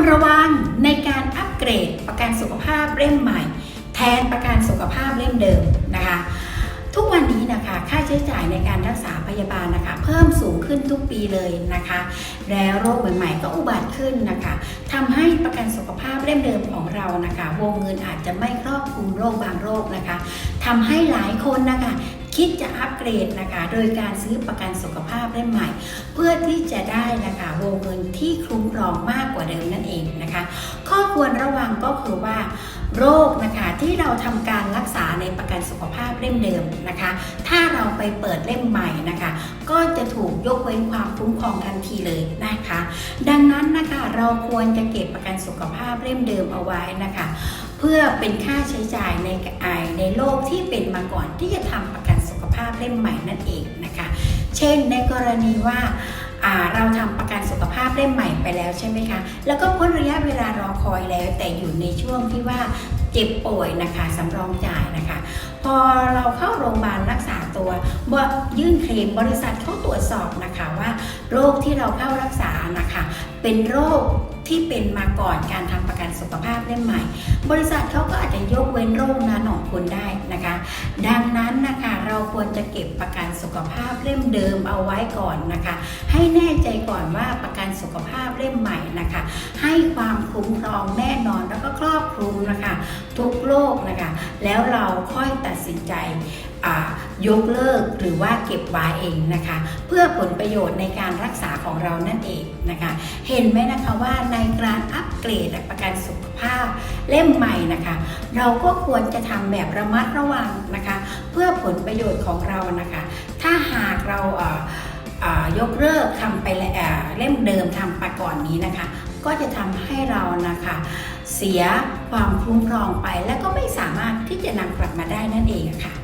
ควรระวังในการอัปเกรดประกันสุขภาพเล่มใหม่ แทนประกันสุขภาพเล่มเดิมนะคะ ทุกวันนี้นะคะค่าใช้จ่ายในการรักษาพยาบาลนะคะ เพิ่มสูงขึ้นทุกปีเลยนะคะ แล้วโรคใหม่ๆก็อุบัติขึ้นนะคะทำให้ประกันสุขภาพเล่มเดิมของเรานะคะ วงเงินอาจจะไม่ครอบคลุมโรคบางโรคนะคะทำให้หลายคนนะคะ คิดจะอัปเกรดนะคะ โดยการซื้อประกันสุขภาพเล่มใหม่ เพื่อที่จะได้นะคะวงเงินที่คุ้มครองมากกว่าเดิมนั่นเองนะคะ ข้อควรระวังก็คือว่า โรคนะคะที่เราทำการรักษาในประกันสุขภาพเล่มเดิมนะคะ ถ้าเราไปเปิดเล่มใหม่นะคะ ก็จะถูกยกเว้นความคุ้มครองทันทีเลยนะคะ ดังนั้นนะคะเราควรจะเก็บประกันสุขภาพเล่มเดิมเอาไว้นะคะ เพื่อเป็นค่าใช้จ่ายในไอในโรคที่เป็นมาก่อนที่จะทำประกันาพเล่มใหม่นั่นเองนะคะ เช่นในกรณีว่าเราทำประกันสุขภาพเล่มใหม่ไปแล้วใช่ไหมคะ แล้วก็พ้นระยะเวลารอคอยแล้ว แต่อยู่ในช่วงที่ว่าเจ็บป่วยนะคะสำรองจ่ายนะคะ พอเราเข้าโรงพยาบาลรักษาตัวบยื่นเคลมบริษัทเขาตรวจสอบนะคะว่าโรคที่เราเข้ารักษานะคะ เป็นโรคที่เป็นมาก่อนการทำประกันสุขภาพเล่มใหม่ บริษัทเขาก็อาจจะยกเว้นโรคนั ของคุณได้นะคะ ดังนั้นนะคะเราควรจะเก็บประกันสุขภาพเล่มเดิมเอาไว้ก่อนนะคะ ให้แน่ใจก่อนว่าประกันสุขภาพเล่มใหม่นะคะ ให้ความคุ้มครองแน่นอนแล้วก็ครอบคลุมนะคะ ทุกโรคนะคะ แล้วเราค่อยตัดสินใจยกเลิกหรือว่าเก็บไว้เองนะคะ เพื่อผลประโยชน์ในการรักษาของเรานั่นเองนะคะ เห็นไหมนะคะว่าในการอัปเกรดประกันสุขภาพ เล่มใหม่นะคะ เราก็ควรจะทำแบบระมัดระวังนะคะ เพื่อผลประโยชน์ของเรานะคะ ถ้าหากเราเอ่อเอ่อยกเลิกทำไปแล้วเเล่มเดิมทำไปก่อนนี้นะคะ ก็จะทำให้เรานะคะเสียความคุ้มครองไปและก็ไม่สามารถที่จะนำกลับมาได้นั่นเองะค่ะ